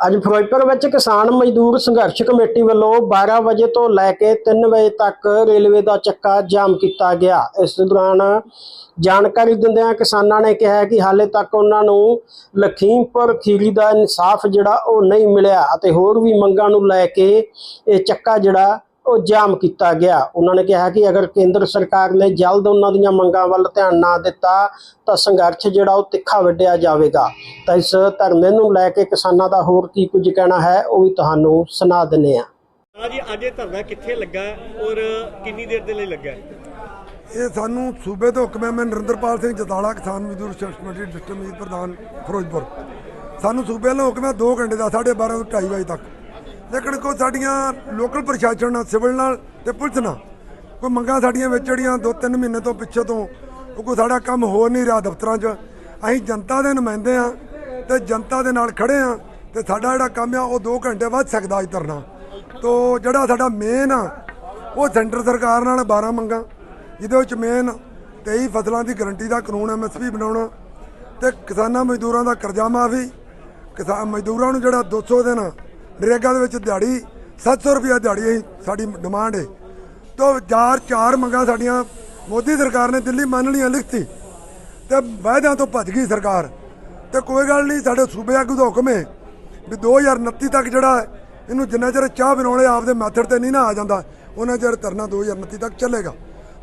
ਅੱਜ ਫਿਰੋਜ਼ਪੁਰ ਵਿੱਚ ਕਿਸਾਨ ਮਜ਼ਦੂਰ ਸੰਘਰਸ਼ ਕਮੇਟੀ ਵੱਲੋਂ 12 ਵਜੇ ਤੋਂ ਲੈ ਕੇ 3 ਵਜੇ ਤੱਕ ਰੇਲਵੇ ਦਾ ਚੱਕਾ ਜਾਮ ਕੀਤਾ ਗਿਆ। ਇਸ ਦੌਰਾਨ ਜਾਣਕਾਰੀ ਦਿੰਦਿਆਂ ਕਿਸਾਨਾਂ ਨੇ ਕਿਹਾ ਕਿ ਹਾਲੇ ਤੱਕ ਉਹਨਾਂ ਨੂੰ ਲਖੀਮਪੁਰ ਖੀਰੀ ਦਾ ਇਨਸਾਫ ਜਿਹੜਾ ਉਹ ਨਹੀਂ ਮਿਲਿਆ ਅਤੇ ਹੋਰ ਵੀ ਮੰਗਾਂ ਨੂੰ ਲੈ ਕੇ ਇਹ ਚੱਕਾ ਜਿਹੜਾ ਉਹ ਜਾਮ ਕੀਤਾ ਗਿਆ। ਉਹਨਾਂ ਨੇ ਕਿਹਾ ਕਿ ਅਗਰ ਕੇਂਦਰ ਸਰਕਾਰ ਨੇ ਜਲਦ ਉਹਨਾਂ ਦੀਆਂ ਮੰਗਾਂ ਵੱਲ ਧਿਆਨ ਨਾ ਦਿੱਤਾ ਤਾਂ ਸੰਘਰਸ਼ ਜਿਹੜਾ ਉਹ ਤਿੱਖਾ ਵੱਢਿਆ ਜਾਵੇਗਾ। ਤਾਂ ਇਸ ਧਰਨੇ ਨੂੰ ਲੈ ਕੇ ਕਿਸਾਨਾਂ ਦਾ ਹੋਰ ਕੀ ਕੁਝ ਕਹਿਣਾ ਹੈ ਉਹ ਵੀ ਤੁਹਾਨੂੰ ਸੁਣਾ ਦਿੰਨੇ ਆ ਹਾਂ ਜੀ ਅੱਜ ਇਹ ਧਰਨਾ ਕਿੱਥੇ ਲੱਗਾ ਔਰ ਕਿੰਨੀ ਦੇਰ ਦੇ ਲਈ ਲੱਗਾ? ਇਹ ਸਾਨੂੰ ਸੂਬੇ ਤੋਂ ਹੁਕਮ ਹੈ ਮੈਂ ਨਰਿੰਦਰਪਾਲ ਸਿੰਘ ਜਤਾਲਾ ਕਿਸਾਨ ਮਜ਼ਦੂਰ ਕਮੇਟੀ ਡਿਸਟ੍ਰਿਕਟ ਮੀਤ ਪ੍ਰਧਾਨ ਫਿਰੋਜ਼ਪੁਰ। ਸਾਨੂੰ ਸੂਬੇ ਵੱਲੋਂ ਹੁਕਮ ਹੈ 2 ਘੰਟੇ ਦਾ 12:30 ਤੋਂ 2:30 ਵਜੇ ਤੱਕ। ਲੇਕਿਨ ਕੋਈ ਸਾਡੀਆਂ ਲੋਕਲ ਪ੍ਰਸ਼ਾਸਨ ਨਾਲ, ਸਿਵਲ ਨਾਲ ਤੇ ਪੁਲਿਸ ਨਾਲ ਕੋਈ ਮੰਗਾਂ ਸਾਡੀਆਂ ਵਿੱਚ ਜਿਹੜੀਆਂ 2-3 ਮਹੀਨੇ ਤੋਂ ਪਿੱਛੇ ਤੋਂ ਉਹ ਕੋਈ ਸਾਡਾ ਕੰਮ ਹੋ ਨਹੀਂ ਰਿਹਾ ਦਫ਼ਤਰਾਂ 'ਚ, ਅਸੀਂ ਜਨਤਾ ਦੇ ਨੁਮਾਇੰਦੇ ਆ ਤੇ ਜਨਤਾ ਦੇ ਨਾਲ ਖੜੇ ਆ ਤੇ ਸਾਡਾ ਜਿਹੜਾ ਕੰਮ ਆ, ਉਹ 2 ਘੰਟੇ ਵੱਧ ਸਕਦਾ ਅੱਜ ਧਰਨਾ। ਤੋ ਜਿਹੜਾ ਸਾਡਾ ਮੇਨ ਆ, ਉਹ ਸੈਂਟਰ ਸਰਕਾਰ ਨਾਲ 12 ਮੰਗਾਂ, ਜਿਹਦੇ ਵਿੱਚ ਮੇਨ 23 ਫਸਲਾਂ ਦੀ ਗਰੰਟੀ ਦਾ ਕਾਨੂੰਨ ਐਮਐਸਪੀ ਬਣਾਉਣਾ ਤੇ ਕਿਸਾਨਾਂ ਮਜ਼ਦੂਰਾਂ ਦਾ ਕਰਜ਼ਾ ਮਾਫੀ, ਕਿਸਾਨ ਮਜ਼ਦੂਰਾਂ ਨੂੰ ਜਿਹੜਾ 200 ਦਿਨ ਨਰੇਗਾ ਦੇ ਵਿੱਚ ਦਿਹਾੜੀ 700 ਰੁਪਏ ਦਿਹਾੜੀ ਅਸੀਂ, ਸਾਡੀ ਡਿਮਾਂਡ ਹੈ ਤੋਂ ਚਾਰ ਚਾਰ ਮੰਗਾਂ ਸਾਡੀਆਂ, ਮੋਦੀ ਸਰਕਾਰ ਨੇ ਦਿੱਲੀ ਮੰਨ ਲਈਆਂ ਲਿਖਤੀ। ਤੇ ਵਾਅਦਿਆਂ ਤੋਂ ਭੱਜ ਗਈ ਸਰਕਾਰ। ਤੇ ਕੋਈ ਗੱਲ ਨਹੀਂ, ਸਾਡੇ ਸੂਬੇ ਆਗੂ ਦਾ ਹੁਕਮ ਹੈ ਵੀ 2029 ਤੱਕ ਜਿਹੜਾ ਇਹਨੂੰ ਜਿੰਨਾ ਚਿਰ ਚਾਹ ਬਣਾਉਣੇ ਆਪਦੇ ਮੈਥਡ ਤੇ ਨਹੀਂ ਨਾ ਆ ਜਾਂਦਾ, ਉਹਨਾਂ ਚਿਰ ਧਰਨਾ 2029 ਤੱਕ ਚੱਲੇਗਾ।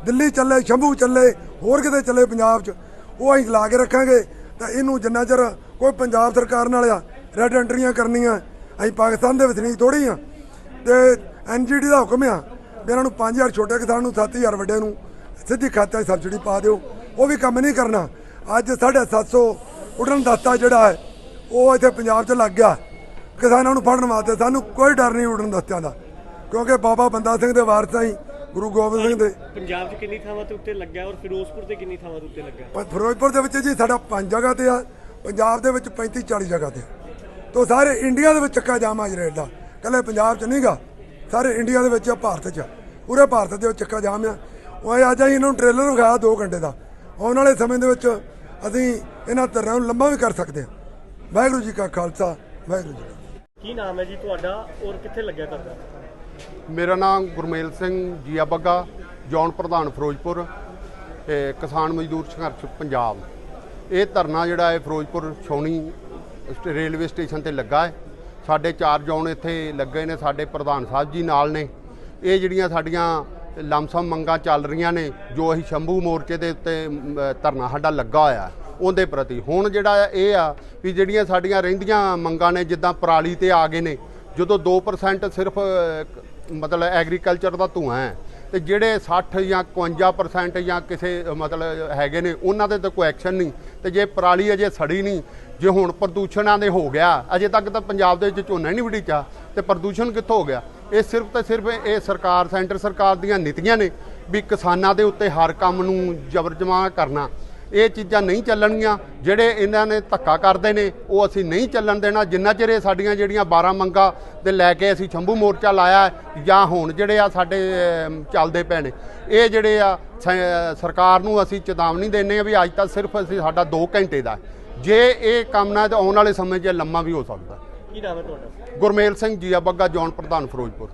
ਦਿੱਲੀ ਚੱਲੇ, ਸ਼ੰਭੂ ਚੱਲੇ, ਹੋਰ ਕਿਤੇ ਚੱਲੇ ਪੰਜਾਬ 'ਚ, ਉਹ ਅਸੀਂ ਲਾ ਕੇ ਰੱਖਾਂਗੇ। ਤਾਂ ਇਹਨੂੰ ਜਿੰਨਾ ਚਿਰ ਕੋਈ ਪੰਜਾਬ ਸਰਕਾਰ ਨਾਲ ਆ ਰੈਡ ਐਂਟਰੀਆਂ ਕਰਨੀਆਂ ਅਸੀਂ ਪਾਕਿਸਤਾਨ ਦੇ ਵਸਨੀਕ ਥੋੜੀ ਆ ਤੇ ਐਨਜੀਡੀ ਦਾ ਹੁਕਮ ਆ ਵੀ ਇਹਨਾਂ ਨੂੰ 5000 ਛੋਟੇ ਕਿਸਾਨ ਨੂੰ 7000 ਵੱਡੇ ਨੂੰ ਸਿੱਧੀ ਖਾਤੇ 'ਚ ਸਬਸਿਡੀ ਪਾ ਦਿਓ। ਉਹ ਵੀ ਕੰਮ ਨਹੀਂ ਕਰਨਾ। ਅੱਜ 750 ਉਡਣ ਦਸਤਾ ਜਿਹੜਾ ਹੈ ਉਹ ਇੱਥੇ ਪੰਜਾਬ 'ਚ ਲੱਗ ਗਿਆ। ਕਿਸਾਨਾਂ ਨੂੰ ਫੜਨ ਵਾਸਤੇ ਸਾਨੂੰ ਕੋਈ ਡਰ ਨਹੀਂ ਉਡਣ ਦਸਤਿਆਂ ਦਾ। ਕਿਉਂਕਿ ਬਾਬਾ ਬੰਦਾ ਸਿੰਘ ਦੇ ਵਾਰਸਾਂ ਹੀ ਗੁਰੂ ਗੋਬਿੰਦ ਸਿੰਘ ਦੇ ਪੰਜਾਬ 'ਚ ਕਿੰਨੀ ਥਾਵਾਂ ਤੇ ਉੱਤੇ ਲੱਗਾ ਹੈ ਔਰ ਫਿਰੋਜ਼ਪੁਰ ਤੇ ਕਿੰਨੀ ਥਾਵਾਂ ਤੇ ਉੱਤੇ ਲੱਗਾ ਹੈ? ਪ- ਫਿਰੋਜ਼ਪੁਰ ਦੇ ਵਿੱਚ ਜੀ ਸਾਡਾ ਪੰਜ ਜਗ੍ਹਾ ਤੇ ਆ ਪੰਜਾਬ ਦੇ ਵਿੱਚ 35 40 ਜਗ੍ਹਾ ਤੇ ਤੋਂ ਸਾਰੇ ਇੰਡੀਆ ਦੇ ਵਿੱਚ ਚੱਕਾ ਜਾਮ ਆ ਰੇਟ ਦਾ। ਕੱਲੇ ਪੰਜਾਬ 'ਚ ਨਹੀਂਗਾ ਸਾਰੇ ਇੰਡੀਆ ਦੇ ਵਿੱਚ ਆ ਭਾਰਤ 'ਚ। ਆ। ਪੂਰੇ ਭਾਰਤ ਦੇ ਵਿੱਚ ਚੱਕਾ ਜਾਮ ਆ ਉਹ ਅੱਜ ਅਸੀਂ ਇਹਨਾਂ ਨੂੰ ਟ੍ਰੇਲਰ ਵਿਖਾਇਆ 2 ਘੰਟੇ ਦਾ। ਆਉਣ ਵਾਲੇ ਸਮੇਂ ਦੇ ਵਿੱਚ ਅਸੀਂ ਇਹਨਾਂ ਧਰਨਿਆਂ ਨੂੰ ਲੰਬਾ ਵੀ ਕਰ ਸਕਦੇ ਹਾਂ। ਵਾਹਿਗੁਰੂ ਜੀ ਕਾ ਖਾਲਸਾ ਵਾਹਿਗੁਰੂ ਜੀ ਕੀ ਨਾਮ ਹੈ ਜੀ ਤੁਹਾਡਾ ਔਰ ਕਿੱਥੇ ਲੱਗਿਆ ਧਰਨਾ ਮੇਰਾ ਨਾਮ ਗੁਰਮੇਲ ਸਿੰਘ ਜੀਆ ਬੱਗਾ ਜੌਨ ਪ੍ਰਧਾਨ ਫਿਰੋਜ਼ਪੁਰ ਤੇ ਕਿਸਾਨ ਮਜ਼ਦੂਰ ਸੰਘਰਸ਼ ਪੰਜਾਬ। ਇਹ ਧਰਨਾ ਜਿਹੜਾ ਹੈ ਫਿਰੋਜ਼ਪੁਰ ਛਾਉਣੀ ਸਟ- ਰੇਲਵੇ ਸਟੇਸ਼ਨ ਤੇ ਲੱਗਾ ਹੈ। ਸਾਡੇ ਚਾਰ ਜੌਨ ਇੱਥੇ ਲੱਗੇ ਨੇ, ਸਾਡੇ ਪ੍ਰਧਾਨ ਸਾਹਿਬ ਜੀ ਨਾਲ ਨੇ। ਇਹ ਜਿਹੜੀਆਂ ਸਾਡੀਆਂ ਲਮਸਮ ਮੰਗਾਂ ਚੱਲ ਰਹੀਆਂ ਨੇ, ਜੋ ਅਸੀਂ ਸ਼ੰਭੂ ਮੋਰਚੇ ਦੇ ਉੱਤੇ ਧਰਨਾ ਸਾਡਾ ਲੱਗਾ ਹੋਇਆ ਉਹਦੇ ਪ੍ਰਤੀ। ਹੁਣ ਜਿਹੜਾ ਇਹ ਆ ਵੀ ਜਿਹੜੀਆਂ ਸਾਡੀਆਂ ਰਹਿੰਦੀਆਂ ਮੰਗਾਂ ਨੇ, ਜਿੱਦਾਂ ਪਰਾਲੀ ਤੇ ਆ ਗਏ ਨੇ, ਜਦੋਂ 2% ਸਿਰਫ ਮਤਲਬ ਐਗਰੀਕਲਚਰ ਦਾ ਧੂਆਂ ਹੈ, ਤੇ ਜਿਹੜੇ 60 ਜਾਂ 51% ਜਾਂ ਕਿਸੇ, ਮਤਲਬ ਹੈਗੇ ਨੇ, ਉਹਨਾਂ ਦੇ ਤਾਂ ਕੋਈ ਐਕਸ਼ਨ ਨਹੀਂ। ਤੇ ਜੇ ਪਰਾਲੀ ਅਜੇ ਸੜੀ ਨਹੀਂ ਜੇ ਹੁਣ ਪ੍ਰਦੂਸ਼ਣਾਂ ਦੇ ਹੋ ਗਿਆ, ਅਜੇ ਤੱਕ ਤਾਂ ਪੰਜਾਬ ਦੇ ਵਿੱਚ ਝੋਨਾ ਨਹੀਂ ਵੜੀਚਾ, ਤੇ ਪ੍ਰਦੂਸ਼ਣ ਕਿੱਥੋਂ ਹੋ ਗਿਆ? ਇਹ ਸਿਰਫ ਤਾਂ ਸਿਰਫ ਇਹ ਸਰਕਾਰ, ਸੈਂਟਰ ਸਰਕਾਰ ਦੀਆਂ ਨੀਤੀਆਂ ਨੇ ਵੀ ਕਿਸਾਨਾਂ ਦੇ ਉੱਤੇ ਹਰ ਕੰਮ ਨੂੰ ਜ਼ਬਰ ਜਮਾ ਕਰਨਾ। ਇਹ ਚੀਜ਼ਾਂ ਨਹੀਂ ਚੱਲਣਗੀਆਂ, ਜਿਹੜੇ ਇਹਨਾਂ ਨੇ ਧੱਕਾ ਕਰਦੇ ਨੇ, ਉਹ ਅਸੀਂ ਨਹੀਂ ਚੱਲਣ ਦੇਣਾ। ਜਿੰਨਾ ਚਿਰ ਇਹ ਸਾਡੀਆਂ ਜਿਹੜੀਆਂ 12 ਮੰਗਾਂ ਤੇ ਲੈ ਕੇ ਅਸੀਂ ਸ਼ੰਭੂ ਮੋਰਚਾ ਲਾਇਆ ਜਾਂ ਹੁਣ ਜਿਹੜੇ ਆ ਸਾਡੇ ਚੱਲਦੇ ਪਏ ਨੇ, ਇਹ ਜਿਹੜੇ ਆ, ਸ- ਸਰਕਾਰ ਨੂੰ ਅਸੀਂ ਚੇਤਾਵਨੀ ਦਿੰਦੇ ਆ ਵੀ ਅੱਜ ਤਾਂ ਸਿਰਫ ਅਸੀਂ ਸਾਡਾ 2 ਘੰਟੇ ਦਾ ਜੇ ਇਹ ਕੰਮ ਨਾ ਤੇ ਆਉਣ ਵਾਲੇ ਸਮੇਂ 'ਚ ਲੰਮਾ ਵੀ ਹੋ ਸਕਦਾ। ਕੀ ਨਾਮ ਹੈ ਤੁਹਾਡਾ? ਗੁਰਮੇਲ ਸਿੰਘ ਜੀਆ ਬੱਗਾ ਜੌਨ ਪ੍ਰਧਾਨ ਫਿਰੋਜ਼ਪੁਰ।